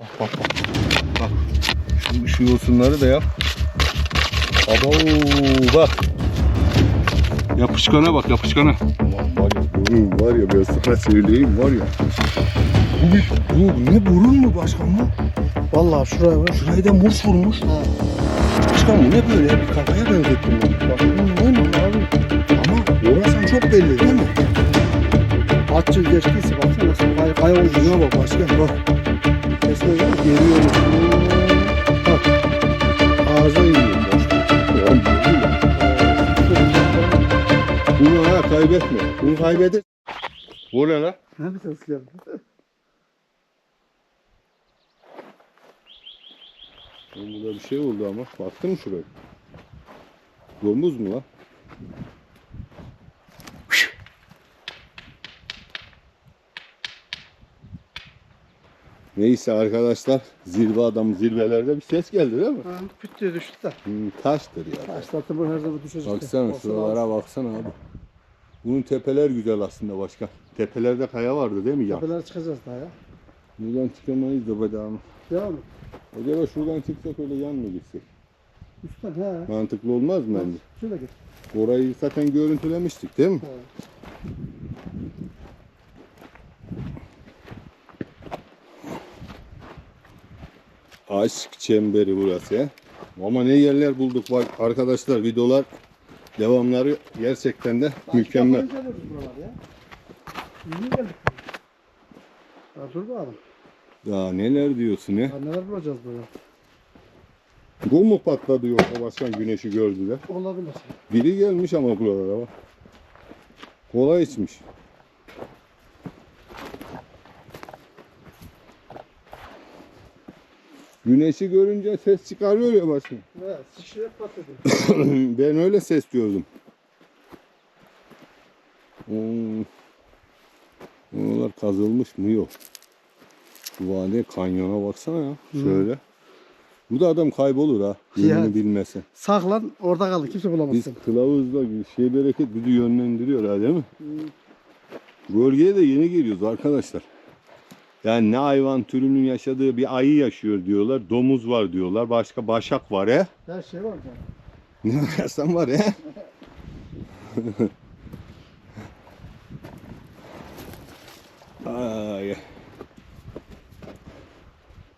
Bak bak bak. Bak. Şu, şu yosunları da yap. Abo bak. Yapışkana bak yapışkana. Aman var ya burun var ya ben sana söyleyeyim var ya. Bu, bir, bu ne burun mu başkan mı? Vallahi şuraya bak. Şurayı da murs vurmuş. Başkan bu ne böyle ya? Bir kafaya benzettim bunu. Bak bu ne mi abi? Ama orasan çok belli değil mi? Kaç yıl geçtiyse baksana nasıl kay kaya olmuş. Şuna bak başkan bak. Kesme ya. Geliyor. Bak. Ağza? Bunu ha kaybetme. Bunu kaybeder. Bu ne lan? Ne bir ses geldi. Burada bir şey oldu ama. Baktın mı şuraya? Domuz mu lan? Neyse arkadaşlar zirve adamı zirvelerde bir ses geldi değil mi? Ha, küt diye düştü de. Hmm, taştır ya. Taş zaten bu her zaman düşecek. Baksana Olsa şuralara baksana abi. Bunun tepeler güzel aslında başka. Tepelerde kaya vardı değil mi ya? Tepelere çıkacağız daha ya. Buradan çıkamayız da bedava. Devam et. Acaba şuradan çıksak öyle yan mı gitsek? Üstten he. Mantıklı olmaz mı bence? Şöyle git. Orayı zaten görüntülemiştik değil mi? He. Aşk çemberi burası. Ama ne yerler bulduk bak arkadaşlar videolar devamları gerçekten de mükemmel. Başka geliriz buralar ya. Dur bakalım. Ya neler diyorsun ya? Ya neler bulacağız böyle? Bu mu patladı yoksa başkan güneşi gördüler? Olabilir. Biri gelmiş ama buralara bak. Kola içmiş. Güneşi görünce ses çıkarıyor ya başkan. Evet, şişeye patladı. ben öyle ses gördüm. Hmm. Oralar kazılmış mı? Yok. Şu vade kanyona baksana ya. Şöyle. Bu da adam kaybolur ha. Yönünü Yani. bilmese. Saklan orada kalır kimse Biz bulamazsın. kılavuzla şey bereket bizi yönlendiriyor ha değil mi? Bölgeye de yeni geliyoruz arkadaşlar. Yani ne hayvan türünün yaşadığı bir ayı yaşıyor diyorlar. Domuz var diyorlar. Başka başak var he. Her şey var ya. Ne ararsan var he. Ay.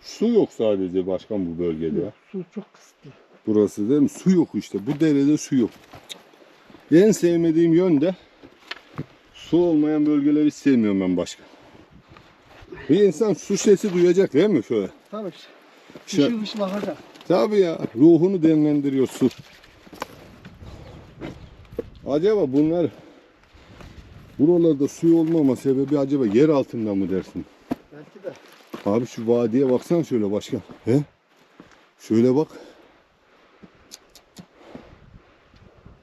Su yok sadece başkan bu bölgede ya. Su çok kısıtlı. Burası değil mi? Su yok işte. Bu derede su yok. En sevmediğim yön de su olmayan bölgeleri hiç sevmiyorum ben başka. Bir insan su sesi duyacak değil mi şöyle? Tabii işte. Şu- Işıl ışıl akacak. Tabii ya. Ruhunu demlendiriyor su. Acaba bunlar buralarda su olmama sebebi acaba yer altında mı dersin? Belki de. Abi şu vadiye baksana şöyle başkan. He? Şöyle bak.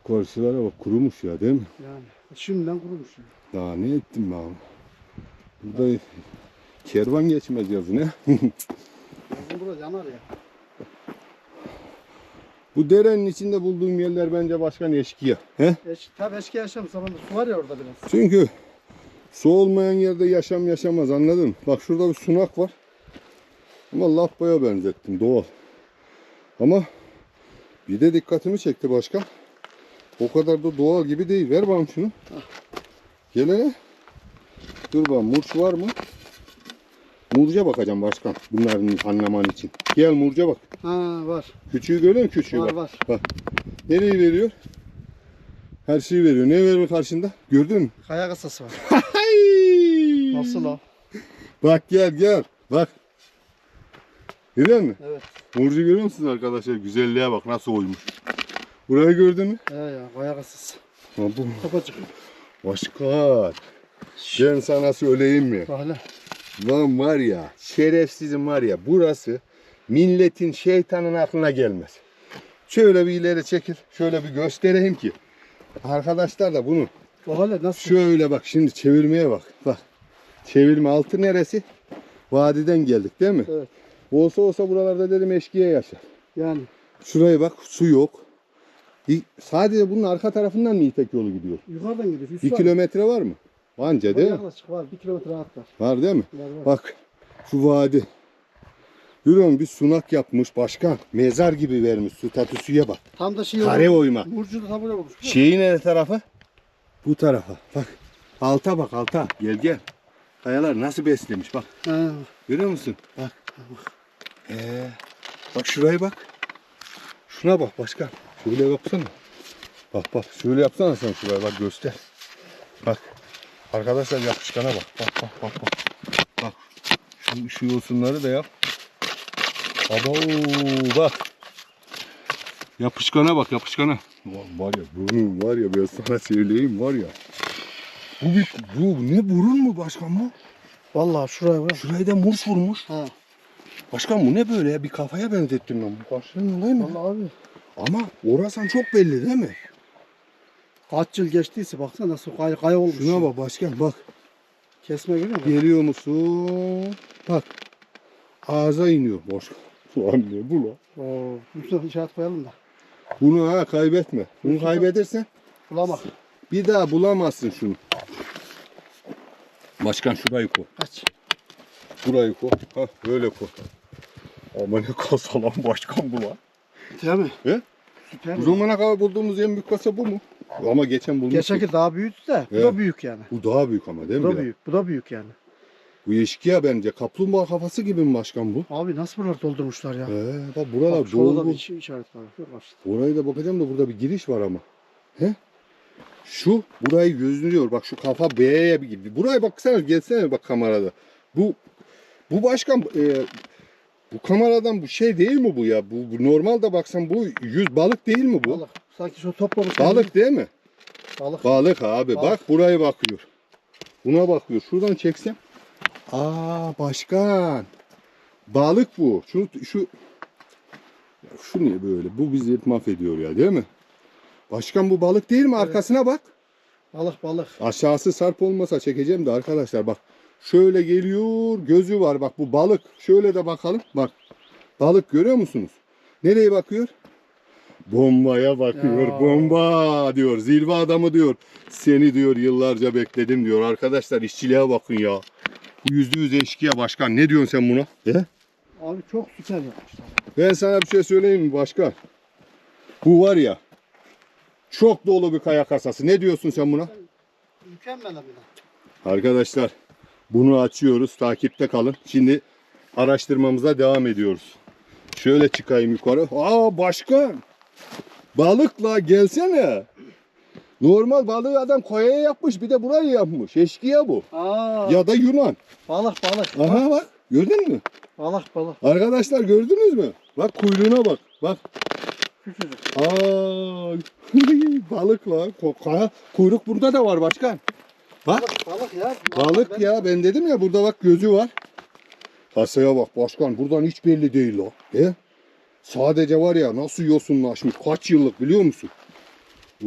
Karşılara bak kurumuş ya değil mi? Yani. Şimdiden kurumuş. ya. Daha ne ettim ben? Burada kervan geçmez yazın he. Burada yanar ya. Bu derenin içinde bulduğum yerler bence başkan eşkıya. He? Eş, tabii eski yaşam zamanında su var ya orada biraz. Çünkü su olmayan yerde yaşam yaşamaz anladın mı? Bak şurada bir sunak var. Ama lafbaya benzettim doğal. Ama bir de dikkatimi çekti başkan. O kadar da doğal gibi değil. Ver bakalım şunu. Gel hele. Dur bakalım murç var mı? Murca bakacağım başkan. Bunların anlaman için. Gel murca bak. Ha var. Küçüğü görüyor musun küçüğü Var bak. var. Nereyi veriyor? Her şeyi veriyor. Ne veriyor karşında? Gördün mü? Kaya kasası var. Nasıl o? Bak gel gel. Bak. Görüyor musun? Evet. Murcu görüyor musunuz arkadaşlar? Güzelliğe bak nasıl oymuş. Burayı gördün mü? He ya kaya kasası. Ha, bu. Kapacık. Başkan. Ben sana söyleyeyim mi? Bak hele. Lan var ya şerefsizim var ya burası milletin şeytanın aklına gelmez. Şöyle bir ileri çekil. Şöyle bir göstereyim ki. Arkadaşlar da bunu hele nasıl? Şöyle bak şimdi çevirmeye bak. Bak. Çevirme altı neresi? Vadiden geldik değil mi? Evet. Olsa olsa buralarda dedim eşkıya yaşar. Yani. Şuraya bak su yok. Sadece bunun arka tarafından mı İpek yolu gidiyor? Yukarıdan gidiyor. Üst Bir var. kilometre var mı? Anca Var değil mi? Yaklaşık var. Bir kilometre rahat var. Var değil mi? Var var. Bak şu vadi. Görüyor musun? Bir sunak yapmış başkan. Mezar gibi vermiş. Su tatüsüye bak. Tam da şey Kare olmuş. oyma. Burcu da tam buraya olmuş. Şeyi nere tarafa? Bu tarafa. Bak. Alta bak alta. Gel gel. Kayalar nasıl beslemiş bak. Ha. Görüyor musun? Bak. Ee, bak şuraya bak. Şuna bak başkan. Şöyle baksana. Bak bak şöyle yapsana sen şuraya bak göster. Bak. Arkadaşlar yapışkana bak. Bak bak bak bak. Bak. Şu, şu yosunları da yap. Abo bak. Yapışkana bak yapışkana. Var, ya burun var ya ben sana söyleyeyim var ya. Bu, bir, bu ne burun mu başkan bu? Vallahi şuraya bak. Şurayı da murç vurmuş. Ha. Başkan bu ne böyle ya? Bir kafaya benzettim ben. Bu karşılığın olay mı? Vallahi abi. Ama orasan çok belli değil mi? Kaç yıl geçtiyse baksana nasıl kay kaya olmuş. Şuna bak başkan bak. Kesme görüyor musun? Geliyor musun? Bak. Ağza iniyor başkan. Ulan ne bu lan? Oo, Mustafa işaret koyalım da. Bunu ha kaybetme. Bunu kaybedersen Bulamak. bir daha bulamazsın şunu. Başkan şurayı koy. Kaç. Burayı koy. Ha böyle koy. Ama ne kasa lan başkan bu lan. Değil mi? He? Süper. Bu zamana kadar bulduğumuz en büyük kasa bu mu? Ama geçen bulmuştuk. Geçenki daha büyüdü de. Bu Evet. da büyük yani. Bu daha büyük ama değil Bu mi? da ya? büyük. Bu da büyük yani. Bu eşkıya bence. Kaplumbağa kafası gibi mi başkan bu? Abi nasıl buraları doldurmuşlar ya? Ee, bak buralar Bak şurada da dolgu. bir şey- işaret var. Yok karşıda. Oraya da bakacağım da burada bir giriş var ama. He? Şu burayı gözlüyor. Bak şu kafa B'ye bir gibi. Buraya baksana gelsene bak kamerada. Bu bu başkan e, bu kameradan bu şey değil mi bu ya? Bu, bu normalde baksan bu yüz balık değil mi bu? Balık. Sanki şu toplamış. Balık değil mi? Balık. Balık abi. Balık. Bak buraya bakıyor. Buna bakıyor. Şuradan çeksem. Aa başkan. Balık bu. Şu şu Ya şu niye böyle? Bu bizi mahvediyor ya değil mi? Başkan bu balık değil mi? Arkasına bak. Balık balık. Aşağısı sarp olmasa çekeceğim de arkadaşlar bak. Şöyle geliyor. Gözü var bak bu balık. Şöyle de bakalım. Bak. Balık görüyor musunuz? Nereye bakıyor? Bombaya bakıyor. Ya. Bomba diyor. Zilve adamı diyor. Seni diyor yıllarca bekledim diyor. Arkadaşlar işçiliğe bakın ya. Bu yüzde yüz eşkıya başkan. Ne diyorsun sen buna? He? Abi çok süper yapmışlar. Ben sana bir şey söyleyeyim mi başkan? Bu var ya. Çok dolu bir kaya kasası. Ne diyorsun sen buna? Mükemmel abi. Arkadaşlar bunu açıyoruz. Takipte kalın. Şimdi araştırmamıza devam ediyoruz. Şöyle çıkayım yukarı. Aa başkan. Balıkla gelsene. Normal balığı adam koyaya yapmış. Bir de burayı yapmış. Eşkıya bu. Aa, Ya da Yunan. balık balık. Aha bak. Gördün mü? Balık balık. Arkadaşlar gördünüz mü? Bak kuyruğuna bak. Bak. Küçücük. Aa, balık la. Ko- kaya- Kuyruk burada da var başkan. Bak. Balık balık ya. Balık Ben- ya ben dedim ya burada bak gözü var. Kasaya bak başkan buradan hiç belli değil o. E? Sadece var ya nasıl yosunlaşmış kaç yıllık biliyor musun?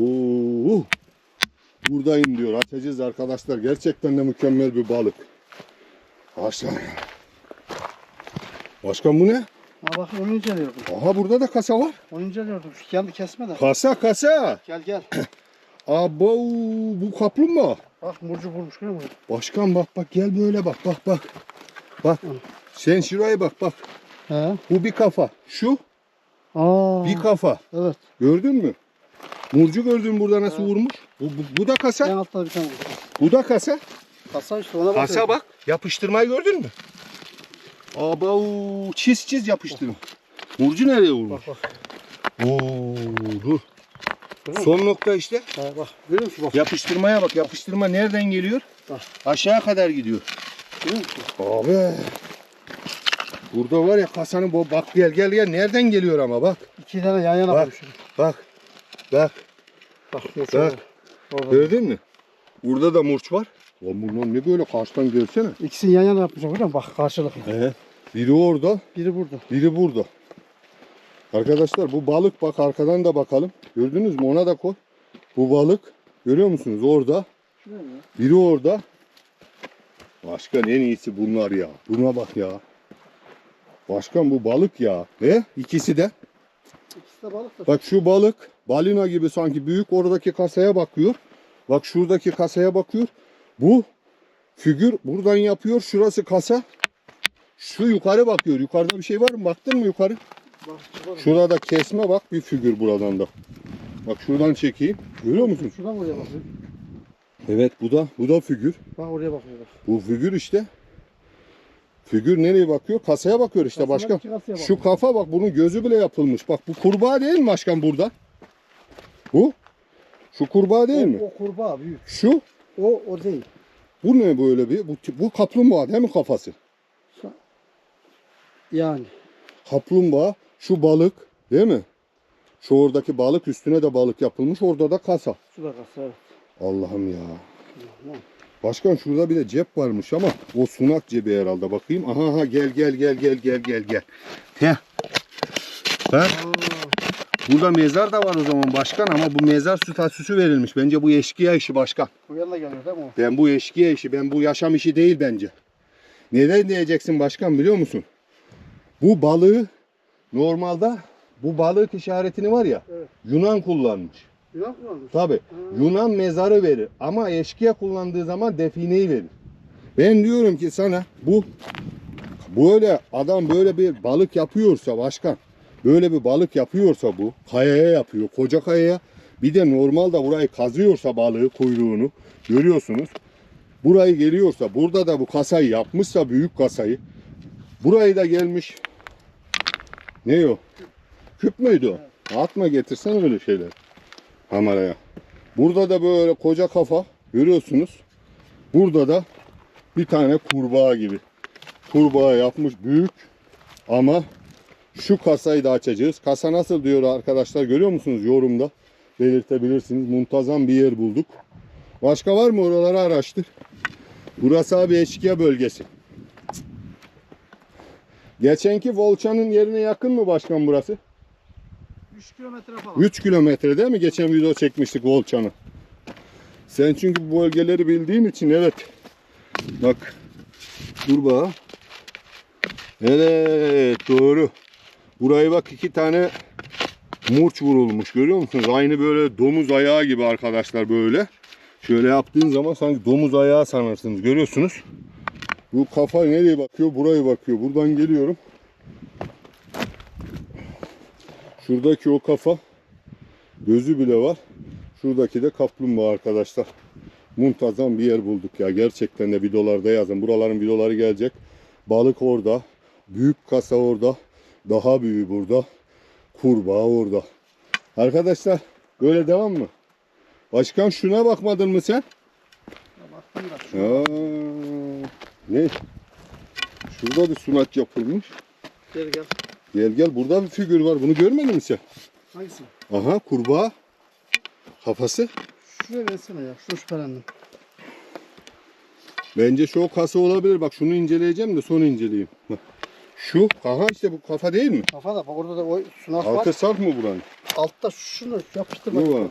Oo. Buradayım diyor açacağız arkadaşlar gerçekten de mükemmel bir balık. Başkan. Başkan bu ne? Ha bak onu inceliyordum. Aha burada da kasa var. Onu inceliyordum. Şu kendi kesme de. Kasa kasa. Gel gel. Abo bu kaplumbağa. Bak murcu vurmuş görüyor musun? Başkan bak bak gel böyle bak bak bak. Bak. Sen şuraya bak bak. He. Bu bir kafa. Şu Aa. bir kafa. Evet. Gördün mü? Murcu gördün burada nasıl Evet. vurmuş. Bu, bu, bu da En kasa. altta bir tane. Bu da kasa. Kasa işte ona bak. Kasa bak. Yapıştırmayı gördün mü? Aba çiz çiz yapıştırma. Murcu nereye vurmuş? Bak bak. Oo, dur. Görüyor musun? Son nokta işte. Ha, bak. Görüyor musun bak. Yapıştırmaya bak. Yapıştırma nereden geliyor? Bak. Aşağı kadar gidiyor. Görüyor musun? Abi. Burada var ya kasanın bu bak gel gel gel nereden geliyor ama bak. İki tane yan yana Bak. koymuşum. Bak. Bak. Bak. Bak. Gördün mü? Burada da murç var. Lan bunlar ne böyle karşıdan gelsene. İkisini yan yana yapmışım musun? Bak karşılıklı. Ee, biri orada, Biri burada. biri burada. Arkadaşlar bu balık bak arkadan da bakalım. Gördünüz mü? Ona da koy. Bu balık görüyor musunuz? Orada. Biri orada. Başkan en iyisi bunlar ya. Buna bak ya. Başkan bu balık ya. Ne? İkisi de. İkisi de balık da. Bak şu balık balina gibi sanki büyük oradaki kasaya bakıyor. Bak şuradaki kasaya bakıyor. Bu figür buradan yapıyor. Şurası kasa. Şu yukarı bakıyor. Yukarıda bir şey var mı? Baktın mı yukarı? Bak. Şurada kesme bak bir figür buradan da. Bak şuradan çekeyim. Görüyor musun? Şuradan oraya bakıyor. Evet bu da bu da figür. Bak oraya bakıyor. Bak. Bu figür işte. Figür nereye bakıyor? Kasaya bakıyor işte Kasaya başkan. Şu kafa bak bunun gözü bile yapılmış. Bak bu kurbağa değil mi başkan burada? Bu? Şu kurbağa değil o, mi? O kurbağa büyük. Şu? O o değil. Bu ne böyle bir? Bu, bu kaplumbağa değil mi kafası? Yani. Kaplumbağa, şu balık değil mi? Şu oradaki balık üstüne de balık yapılmış. Orada da kasa. Şu da kasa evet. Allah'ım ya. Tamam. Başkan şurada bir de cep varmış ama o sunak cebi herhalde bakayım. Aha aha gel gel gel gel gel gel gel. Heh. Aa, burada mezar da var o zaman başkan ama bu mezar statüsü verilmiş. Bence bu eşkıya işi başkan. bu yanına geliyor değil mi o? Ben bu eşkıya işi, ben bu yaşam işi değil bence. Neden diyeceksin başkan biliyor musun? Bu balığı normalde bu balık işaretini var ya Evet. Yunan kullanmış. Yunan kullanmış. Tabi Yunan mezarı verir ama eşkıya kullandığı zaman defineyi verir. Ben diyorum ki sana bu böyle adam böyle bir balık yapıyorsa başkan böyle bir balık yapıyorsa bu kayaya yapıyor koca kayaya bir de normalde burayı kazıyorsa balığı kuyruğunu görüyorsunuz. Burayı geliyorsa burada da bu kasayı yapmışsa büyük kasayı burayı da gelmiş ne o? Küp müydü o? Atma getirsen öyle şeyler kameraya. Burada da böyle koca kafa görüyorsunuz. Burada da bir tane kurbağa gibi. Kurbağa yapmış büyük ama şu kasayı da açacağız. Kasa nasıl diyor arkadaşlar görüyor musunuz yorumda? Belirtebilirsiniz. Muntazam bir yer bulduk. Başka var mı oraları araştır. Burası abi eşkıya bölgesi. Geçenki Volçan'ın yerine yakın mı başkan burası? 3 kilometre falan. 3 kilometre değil mi? Geçen video çekmiştik Volçan'ı. Sen çünkü bu bölgeleri bildiğin için evet. Bak. Dur bak. Evet doğru. Burayı bak iki tane murç vurulmuş görüyor musunuz? Aynı böyle domuz ayağı gibi arkadaşlar böyle. Şöyle yaptığın zaman sanki domuz ayağı sanırsınız görüyorsunuz. Bu kafa nereye bakıyor? Buraya bakıyor. Buradan geliyorum. Şuradaki o kafa gözü bile var. Şuradaki de kaplumbağa arkadaşlar. Muntazam bir yer bulduk ya. Gerçekten de videolarda yazın. Buraların videoları gelecek. Balık orada. Büyük kasa orada. Daha büyüğü burada. Kurbağa orada. Arkadaşlar böyle devam mı? Başkan şuna bakmadın mı sen? Baktım da ne? Şurada bir sunak yapılmış. Gel gel. Gel gel burada bir figür var. Bunu görmedin mi sen? Hangisi? Aha kurbağa. Kafası. Şuraya versene ya. Şunu şüphelendim. Bence şu kasa olabilir. Bak şunu inceleyeceğim de sonra inceleyeyim. Bak. Şu. Aha işte bu kafa değil mi? Kafa da bak orada da o sunak var. Altı saf mı buranın? Altta şunu yapıştır Ne bak. var?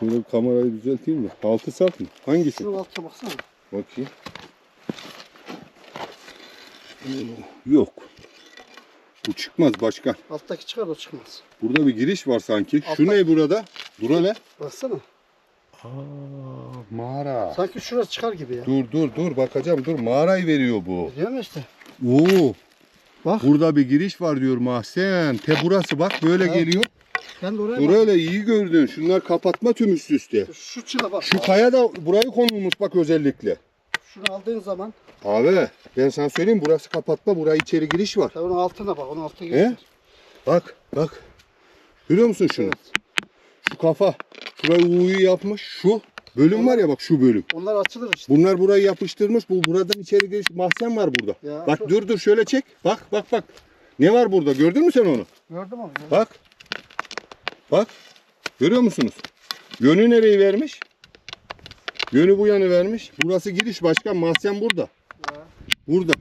Şöyle bir kamerayı düzelteyim mi? Altı saf mı? Hangisi? Şunun altına baksana. Bakayım. Yok. Bu çıkmaz başkan. Alttaki çıkar o çıkmaz. Burada bir giriş var sanki. Şu Altta- ne burada? Dur hele. Baksana. Aa, mağara. Sanki şurası çıkar gibi ya. Dur dur dur bakacağım dur mağarayı veriyor bu. Diyor mu işte? Oo. Bak. Burada bir giriş var diyor Mahsen. Te burası bak böyle Ha. geliyor. Ben de oraya Dur öyle iyi gördün. Şunlar kapatma tüm üst üste. Şu çıka bak. Şu kaya da burayı konulmuş bak özellikle. Şunu aldığın zaman Abi ben sana söyleyeyim burası kapatma. Buraya içeri giriş var. tabii onun altına bak. Onun altına He? geçer. Bak bak. Görüyor musun şunu? Evet. Şu kafa. Şurayı U'yu yapmış. Şu bölüm var ya bak şu bölüm. Onlar açılır işte. Bunlar burayı yapıştırmış. Bu buradan içeri giriş mahzen var burada. Ya, bak çok- dur dur şöyle çek. Bak bak bak. Ne var burada? Gördün mü sen onu? Gördüm onu. Bak. Bak. Görüyor musunuz? Yönü nereyi vermiş? Yönü bu yanı vermiş. Burası giriş başkan. Mahzen burada. Ya. Burada.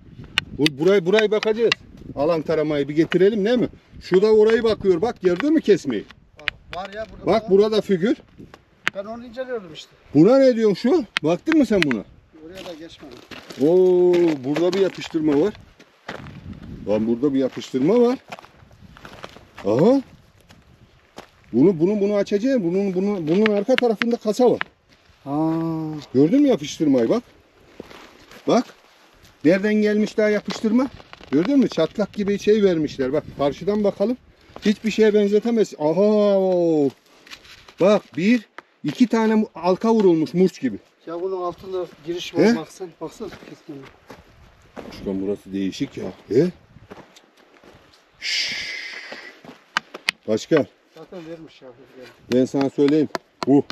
Bu, burayı burayı bakacağız. Alan taramayı bir getirelim değil mi? Şu da orayı bakıyor. Bak gördün mü kesmeyi? Var ya burada. Bak var. burada figür. Ben onu inceliyordum işte. Buna ne diyorsun şu? Baktın mı sen buna? Oraya da geçmedim. Oo, burada bir yapıştırma var. Lan burada bir yapıştırma var. Aha. Bunu bunu bunu açacağım. Bunun bunun bunun arka tarafında kasa var. Ha. Gördün mü yapıştırmayı bak. Bak. Nereden gelmiş daha yapıştırma? Gördün mü? Çatlak gibi şey vermişler. Bak karşıdan bakalım. Hiçbir şeye benzetemez. Aha! Bak bir, iki tane halka vurulmuş murç gibi. Ya bunun altında giriş He? var baksan. Baksana kesmeni. Başkan burası değişik ya. E? Şşş. Başkan Zaten vermiş ya. Ben sana söyleyeyim. Bu.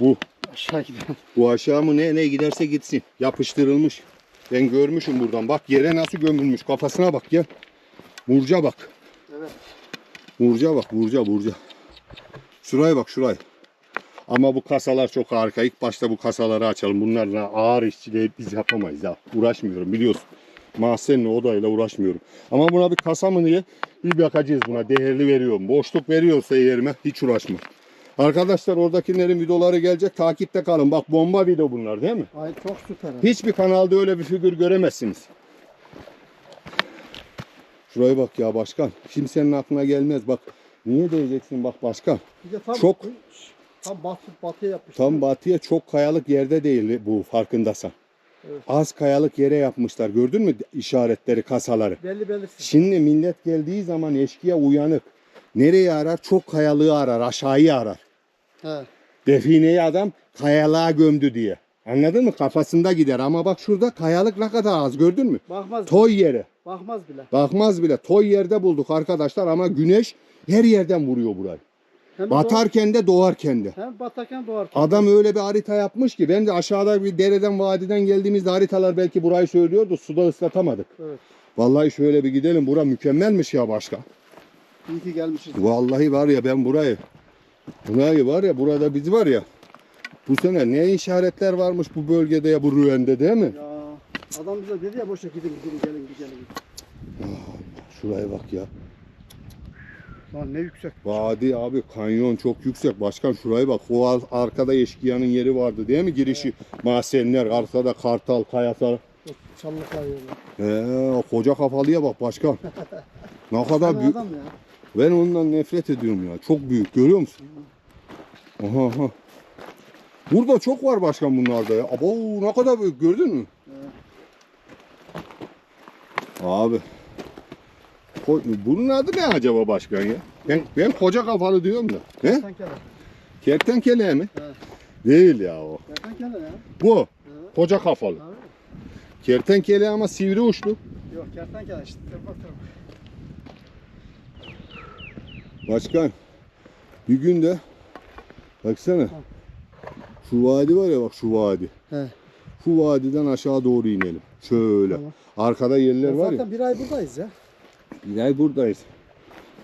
Bu. Aşağı gidelim. Bu aşağı mı ne ne giderse gitsin. Yapıştırılmış. Ben görmüşüm buradan. Bak yere nasıl gömülmüş. Kafasına bak ya. Murca bak. Evet. Murca bak. Murca murca. Şuraya bak şuraya. Ama bu kasalar çok harika. İlk başta bu kasaları açalım. Bunlarla ağır işçiliği biz yapamayız ya. Uğraşmıyorum biliyorsun. Mahzenle odayla uğraşmıyorum. Ama buna bir kasa mı diye bir bakacağız buna. Değerli veriyorum. Boşluk veriyorsa yerime hiç uğraşma. Arkadaşlar oradakilerin videoları gelecek. Takipte kalın. Bak bomba video bunlar değil mi? Ay çok süper. Hiçbir kanalda öyle bir figür göremezsiniz. Şuraya bak ya başkan. Kimsenin aklına gelmez. Bak niye diyeceksin bak başkan. Bir de tam, Çok- Tam batı, batıya yapmış. Tam batıya çok kayalık yerde değil bu farkındaysan. Evet. Az kayalık yere yapmışlar. Gördün mü işaretleri, kasaları? Belli belirsiz. Şimdi millet geldiği zaman eşkıya uyanık. Nereye arar? Çok kayalığı arar, aşağıyı arar. He. Defineyi adam kayalığa gömdü diye. Anladın mı? Kafasında gider ama bak şurada kayalık ne kadar az gördün mü? Bakmaz. Toy yeri. Bakmaz bile. Bakmaz bile. Toy yerde bulduk arkadaşlar ama güneş her yerden vuruyor burayı. Hem Batarken de doğarken de. Hem batarken doğarken. Adam öyle bir harita yapmış ki ben de aşağıda bir dereden vadiden geldiğimizde haritalar belki burayı söylüyordu. Suda ıslatamadık. Evet. Vallahi şöyle bir gidelim. Bura mükemmelmiş ya başka. İyi ki gelmişiz. Vallahi var ya ben burayı. Burayı var ya burada biz var ya. Bu sene ne işaretler varmış bu bölgede ya bu rüyende değil mi? Ya adam bize dedi ya boşa gidin gidin gelin gelin. Şuraya bak ya. Lan ne yüksek. Vadi abi kanyon çok yüksek. Başkan şuraya bak. O ar- arkada eşkıyanın yeri vardı değil mi? Girişi mahzenler. Arkada kartal, kayasar. Çok çalılıklar. Ee, o koca kafalıya bak başkan. Ne kadar büyük. adam ya. Ben ondan nefret ediyorum ya. Çok büyük. Görüyor musun? Aha aha. Burada çok var başkan bunlarda ya. Abo ne kadar büyük gördün mü? Evet. Abi. Bunun adı ne acaba başkan ya? Ben, ben koca kafalı diyorum da. Ne? Kertenkele. Kertenkele mi? Evet. Değil ya o. Kertenkele ya. Bu. Evet. Koca kafalı. Abi. Kertenkele ama sivri uçlu. Yok kertenkele işte. Bakalım. Başkan. Bir gün de baksana. Şu vadi var ya bak şu vadi. He. Şu vadiden aşağı doğru inelim. Şöyle. Tamam. Arkada yerler var ya. Zaten bir ay buradayız ya. Bir ay buradayız.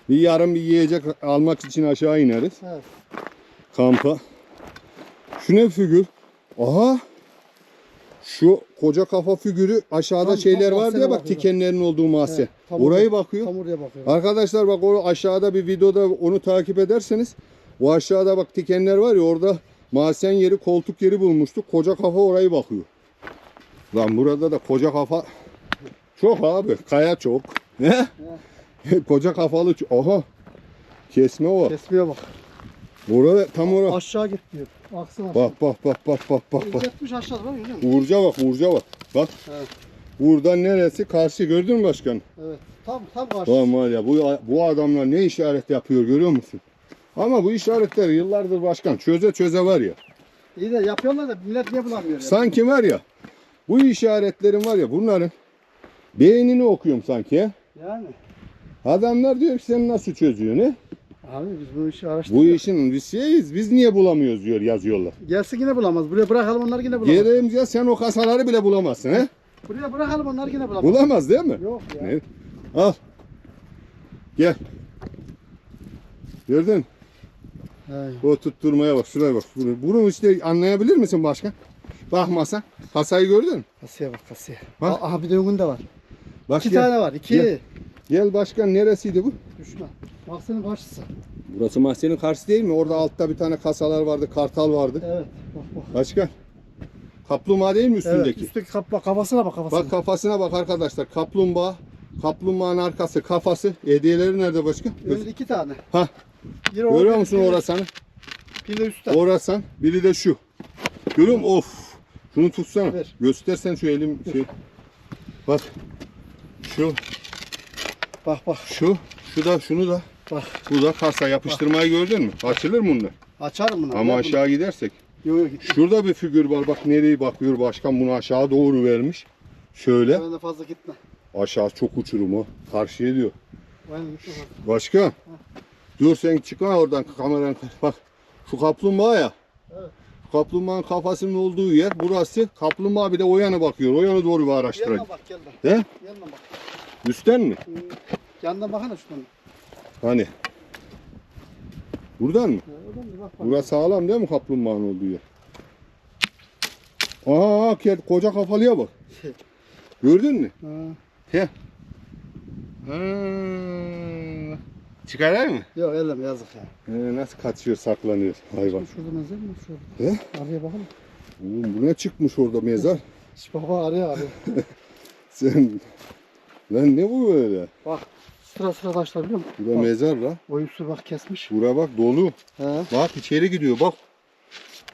Bir yarın bir yiyecek almak için aşağı ineriz. Evet. Kampa. Şu ne figür? Aha. Şu koca kafa figürü aşağıda Tam- şeyler tam var diye bak bakıyor. tikenlerin olduğu mahzen. Evet, tam Orayı oraya- bakıyor. Tam oraya bakıyor. Arkadaşlar bak o aşağıda bir videoda onu takip ederseniz o aşağıda bak tikenler var ya orada mahzen yeri koltuk yeri bulmuştuk. Koca kafa orayı bakıyor. Lan burada da koca kafa çok abi. Kaya çok. Ne? koca kafalı. Aha. Kesme o. Kesmeye bak. Orada tam orada. Aşağı git diyor. Aksın. Bak bak bak bak bak bak bak. Gitmiş aşağıda bak görüyor musun? Uğurca bak Uğurca bak. Bak. Evet. Buradan neresi? Karşı gördün mü başkan? Evet. Tam tam karşı. Lan var ya bu, bu adamlar ne işaret yapıyor görüyor musun? Ama bu işaretler yıllardır başkan çöze çöze var ya. İyi de yapıyorlar da millet niye bulamıyor ya? Sanki var ya bu işaretlerin var ya bunların beynini okuyorum sanki ya. Yani. Adamlar diyor ki sen nasıl çözüyorsun ne? Abi biz bu işi araştırdık. Bu işin biz şeyiz biz niye bulamıyoruz diyor yazıyorlar. Gelsin yine bulamaz. Buraya bırakalım onlar yine bulamaz. Geleyim ya sen o kasaları bile bulamazsın he? Buraya bırakalım onlar yine bulamaz. Bulamaz değil mi? Yok ya. Ne? Al. Gel. Gördün? He. O tutturmaya bak şuraya bak. Bunu, bunu işte anlayabilir misin başkan? Bakmasa. Kasayı gördün mü? Kasaya bak kasaya. Bak. Aa, bir de önünde de var. Bak İki gel. tane var. iki. Gel. Gel başkan neresiydi bu? Düşman. Baksana karşısı. Burası mahzenin karşısı değil mi? Orada altta bir tane kasalar vardı, kartal vardı. Evet. Bak bak. Başkan. Kaplumbağa değil mi Evet. üstündeki? Üstteki kapla kafasına bak kafasına. Bak kafasına bak arkadaşlar. Kaplumbağa. Kaplumbağanın arkası, kafası. Hediyeleri nerede başkan? Önünde iki tane. Ha. Biri orada, Görüyor musun biri- orasını? Biri de üstte. Orasan. Biri de şu. Görüyor musun? Of. Şunu tutsana. Ver. Göstersen şu elim şey. Bak. Şu, Bak bak şu, şu da, şunu da. bak. Bu da kasa yapıştırmayı gördün mü? Açılır mı bunlar? Açarım bunu. Ama aşağı gidersek. Yok yok. Şurada bir figür var. Bak nereye bakıyor başkan bunu aşağı doğru vermiş. Şöyle. Ben de fazla gitme. Aşağı çok uçurum o. Karşıya diyor. Başka? Dur sen çıkma oradan kameran. Bak şu kaplumbağa ya. Evet. Kaplumbağanın kafasının olduğu yer burası. Kaplumbağa bir de o yana bakıyor. O yana doğru bir araştırın. Yanına bak gel de. He? Yanına bak. Üstten mi? Hı. Yanına bakana şuradan. Hani? Buradan mı? Ya, oradan bir bak bak. Burası sağlam değil mi kaplumbağanın olduğu yer? Aa ked, koca kafalıya bak. Gördün mü? Ha. He. Ha. Çıkarır mı? Yok elleme yazık ya. Ee, nasıl kaçıyor saklanıyor hayvan. Şurada mezar mı? Şurada. He? Araya bakalım. Oğlum bu ne çıkmış orada mezar? Şş, baba araya araya. Sen lan ne bu böyle? bak sıra sıra taşlar biliyor musun? Bura mezar la. Oyunsu bak kesmiş. Bura bak dolu. He. Bak içeri gidiyor bak.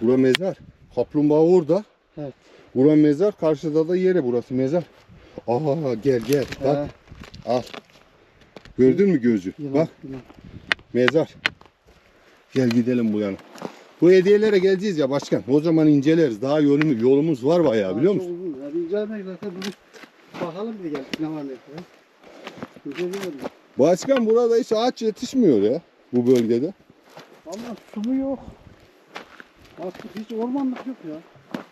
Bura mezar. Kaplumbağa orada. Evet. Bura mezar. Karşıda da yere burası mezar. Aha gel gel. Bak He. al. Gördün mü gözü? Yılan, Bak yılan. mezar. Gel gidelim bu yana. Bu hediyelere geleceğiz ya başkan. O zaman inceleriz. Daha yolumuz, yolumuz var bayağı biliyor musun? Yani incelemek zaten bunu bakalım bir gel ne var ne yok. Başkan burada hiç ağaç yetişmiyor ya. Bu bölgede. Ama su mu yok? Artık hiç ormanlık yok ya.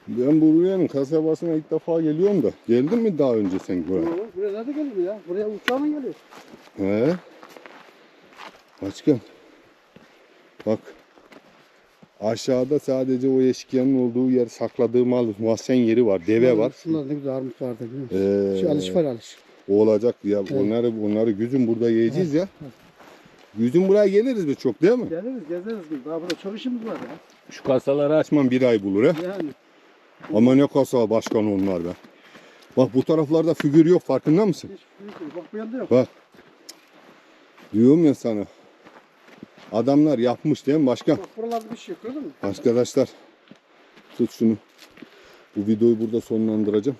Ben Buruya'nın kasabasına ilk defa geliyorum da. Geldin mi daha önce sen buraya? Yok, buraya nerede geliyor ya? Buraya uçağla geliyor. He? Başkan. Bak. Aşağıda sadece o eşkıyanın olduğu yer sakladığı mal, mahzen yeri var. Deve var. Şunlar ne güzel armut vardı biliyor musun? Ee, Şu alış var alış. O olacak ya. Onları onları güzün burada yiyeceğiz ya. Güzün buraya geliriz biz çok değil mi? Geliriz gezeriz biz. Daha burada çok işimiz var ya. Şu kasaları açmam bir ay bulur he. Yani. Ama ne kasa başkan onlar be. Bak bu taraflarda figür yok farkında mısın? Hiç büyük değil. Bak bu yanda yok. Bak. Diyorum ya sana. Adamlar yapmış değil mi başkan? Bak buralarda bir şey yok gördün mü? Arkadaşlar tut şunu. Bu videoyu burada sonlandıracağım.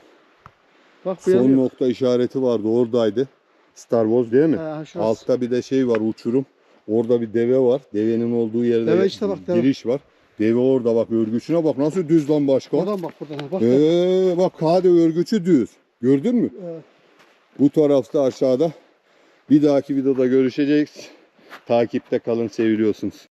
Bak bu Son yok. nokta işareti vardı oradaydı. Star Wars değil mi? Ha, şurası. Altta bir de şey var uçurum. Orada bir deve var. Devenin olduğu yerde Deve işte bak, deve. giriş var. Deve orada bak örgüsüne bak nasıl düz lan başkan. Buradan bak buradan. ha, Bak. Ee, bak kade örgücü düz. Gördün mü? Evet. Bu tarafta aşağıda. Bir dahaki videoda görüşeceğiz. Takipte kalın seviliyorsunuz.